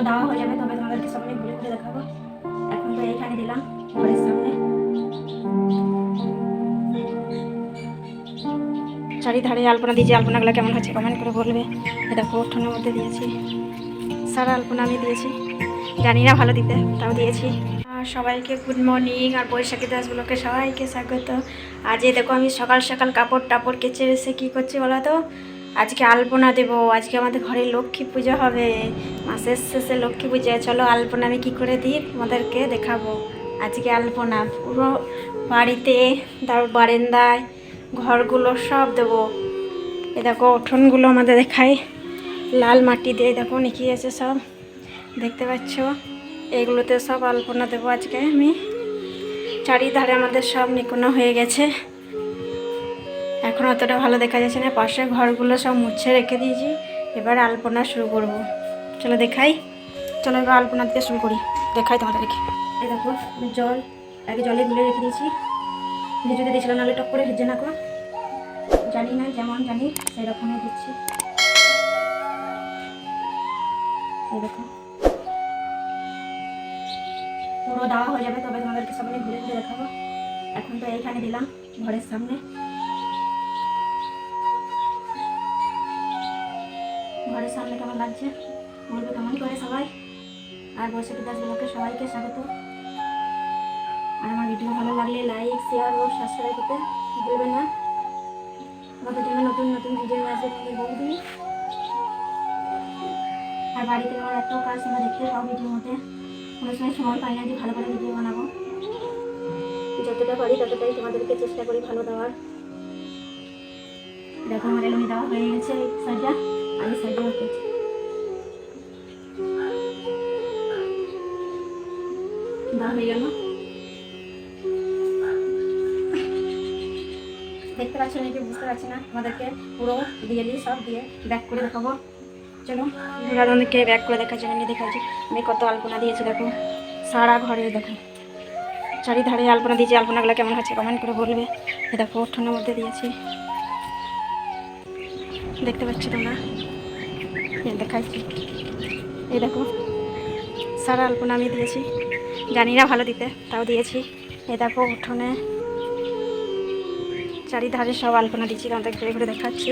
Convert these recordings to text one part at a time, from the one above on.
তোমাদেরকে সামনে ঘুরে ঘুরে দেখাবো। এখন তো এইখানে দিলাম, ঘরের সামনে। চারিধারে আলপনা দিয়েছি, আলপনাগুলো কেমন হচ্ছে কমেন্ট করে বলবে। এটা উঠোনের মধ্যে দিয়েছি। সারা আলপনা আমি দিয়েছি। জানি না ভালো দিতে, তাও দিয়েছি। সবাইকে গুড মর্নিং আর বৈশাখী দাসগুলোকে সবাইকে স্বাগত। আজ দেখো আমি সকাল সকাল কাপড় টাপড় কেচে এসে কী করছি বলো তো? আজকে আলপনা দেবো, আজকে আমাদের ঘরে লক্ষ্মী পুজো হবে। মাসের শেষে লক্ষ্মী পুজো চলো আলপনা আমি কী করে দিই তোমাদেরকে দেখাবো। আজকে আলপনা পুরো বাড়িতে তারপর বারান্দায় ঘরগুলো সব দেবো। এ দেখো, উঠোনগুলো আমাদের দেখাই লাল মাটি দিয়ে দেখো নিকিয়েছে সব। দেখতে পাচ্ছ? এগুলোতে সব আলপনা দেবো আজকে আমি। চারিধারে আমাদের সব নিকোনা হয়ে গেছে। এখন অতটা ভালো দেখা যাচ্ছে না। পাশে ঘরগুলো সব মুছে রেখে দিয়েছি। এবার আলপনা শুরু করব। চলো দেখাই। চলো এবার আলপনা দিতে শুরু করি। দেখাই তোমাদেরকে এই দেখো জল, আগে জলে গুলে রেখে দিয়েছি। ভিজে ভিজুতে দিয়েছিলাম নাহলে টক করে ভিজে না গো জানি না, যেমন জানি সেই রকমই দিচ্ছি। এই দেখো। পুরো দেওয়া হয়ে যাবে, তবে তোমাদেরকে সামনে ঘুরে ঘুরে দেখাবো। এখন তো এইখানে দিলাম, ঘরের সামনে। ঘরের সামনে কেমন লাগছে? বলবে কেমন করে সবাই। আর বৈশাখী দাসগুলোকে সবাইকে স্বাগত। আর আমার ভিডিও ভালো লাগলে লাইক শেয়ার ও সাবস্ক্রাইব করতে ভুলবেন না। আমাদের জন্য নতুন নতুন ভিডিও আসবে তোমাদের বৌদি আর বাড়িতে আমার এত কাজ তোমরা দেখতে পাও ভিডিওর মধ্যে। কোনো সময় সময় পাই না যে ভালো ভালো ভিডিও বানাবো। যতটা পারি ততটাই তোমাদেরকে চেষ্টা করি ভালো দেওয়ার। দেখো আমার এলুমি দেওয়া হয়ে গেছে। সাইডটা আর এই সাইডে ওকে দেওয়া হয়ে গেল। দেখতে পাচ্ছি নাকি? বুঝতে পারছি না। আমাদেরকে পুরো দিয়ে দিই সব দিয়ে ব্যাক করে দেখাবো। চলো তোমাদেরকে ব্যাক করে দেখাচ্ছি, আমি দেখাচ্ছি। আমি কত আলপনা দিয়েছি, দেখো। সারা ঘরে দেখো। চারিধারে আলপনা দিয়েছি, আলপনাগুলো কেমন হচ্ছে কমেন্ট করে বলবে। দেখো উঠোনের মধ্যে দিয়েছি। দেখতে পাচ্ছ তোমরা। এই দেখাচ্ছি এই দেখো, সারা আলপনা আমি দিয়েছি। জানি না ভালো দিতে, তাও দিয়েছি। এ দেখো, উঠোনে চারিধারে সব আলপনা দিচ্ছি তোমাদের ঘুরে ঘুরে দেখাচ্ছি।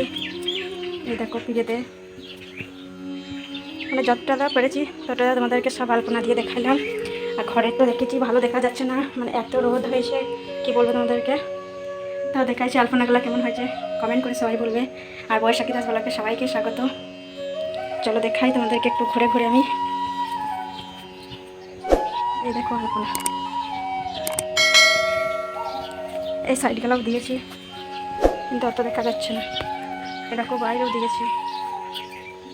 এই দেখো পিড়েতে মানে যতটা পেরেছি, ততটা তোমাদেরকে সব আলপনা দিয়ে দেখালাম আর ঘরে তো দেখেছি, ভালো দেখা যাচ্ছে না। মানে এত রোদ হয়েছে, কি বলব তোমাদেরকে? তাও দেখাচ্ছি আলপনাগুলো কেমন হয়েছে? কমেন্ট করে সবাই বলবে। আর বৈশাখী দাসগুলোকে সবাইকে স্বাগত। চলো দেখাই তোমাদেরকে একটু ঘুরে ঘুরে আমি। এই দেখো আলপনা। এই সাইডগুলোও দিয়েছি। কিন্তু অত দেখা যাচ্ছে না। এরকম বাইরেও দিয়েছি।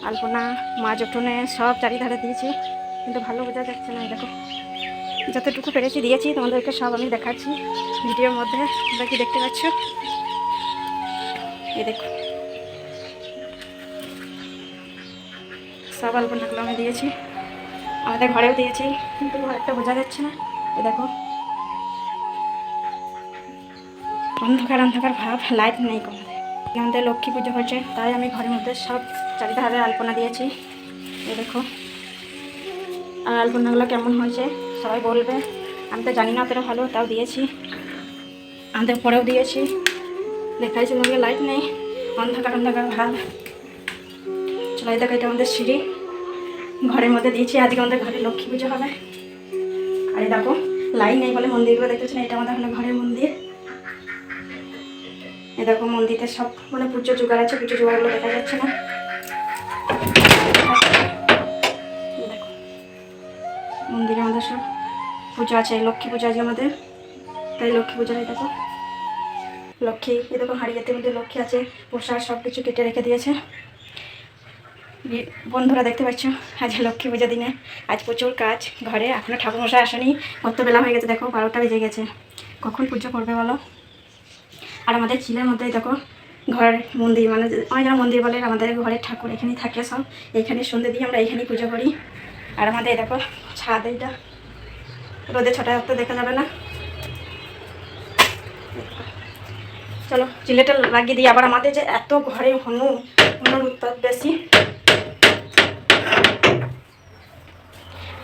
আলপনা, মা উঠোনে সব চারিধারে দিয়েছি। কিন্তু ভালো বোঝা যাচ্ছে না দেখো। যতটুকু পেরেছি দিয়েছি, তোমাদেরকে সব আমি দেখাচ্ছি ভিডিওর মধ্যে। তোমরা কি দেখতে পাচ্ছ? এই দেখো। সব আলপনাগুলো আমি দিয়েছি। আমাদের ঘরেও দিয়েছি, কিন্তু একটা বোঝা যাচ্ছে না। এ দেখো। অন্ধকার অন্ধকার ভাব লাইট নেই কোনো আমাদের লক্ষ্মী পুজো হয়েছে, তাই আমি ঘরের মধ্যে সব চারিধারে আলপনা দিয়েছি। এ দেখো। আর আলপনাগুলো কেমন হয়েছে? সবাই বলবে। আমি তো জানি না অতটা ভালো, তাও দিয়েছি। আমাদের পরেও দিয়েছি। দেখাইছি তোমাকে লাইট নেই। অন্ধকার অন্ধকার ভাব। চলো এই দেখো, এটা আমাদের সিঁড়ি। ঘরের মধ্যে দিয়েছি। আজকে আমাদের ঘরে লক্ষ্মী পুজো হবে। আর এই দেখো লাইট নেই বলে মন্দিরগুলো দেখতেছি না। এটা আমাদের হলো ঘরের মন্দির। এ দেখো মন্দিরে সব মানে পুজো জোগাড় আছে। পুজো জোগাড়গুলো দেখা যাচ্ছে না। মন্দিরে আমাদের সব পুজো আছে, লক্ষ্মী পুজো আছে আমাদের। তাই লক্ষ্মী পুজোটাই দেখো। লক্ষ্মী, এই দেখো হাড়িয়াতে মধ্যে লক্ষ্মী আছে পোশাক সব কিছু কেটে রেখে দিয়েছে। বন্ধুরা দেখতে পাচ্ছ? আজ লক্ষ্মী পুজো দিনে। আজ প্রচুর কাজ, ঘরে এখনও ঠাকুরমশাই আসেনি। কত বেলা হয়ে গেছে, দেখো, বারোটা বেজে গেছে। কখন পুজো করবে বলো? আর আমাদের চিলের মধ্যেই দেখো ঘর মন্দির মানে অনেক যারা মন্দির বলে, আমাদের ঘরের ঠাকুর এখানেই থাকে সব। এখানে সন্ধ্যে দিয়ে আমরা এখানেই পুজো করি। আর আমাদের দেখো ছাদ এইটা। রোদে ছটা তো দেখা যাবে না। চলো চিলেটা লাগিয়ে দিই। আবার আমাদের যে এত ঘরে হনু, হনুর উৎপাদ বেশি।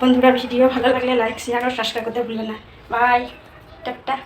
বন্ধুরা, ভিডিও ভালো লাগলে লাইক শেয়ার আর সাবস্ক্রাইব করতে ভুলবেন না। Bye tata.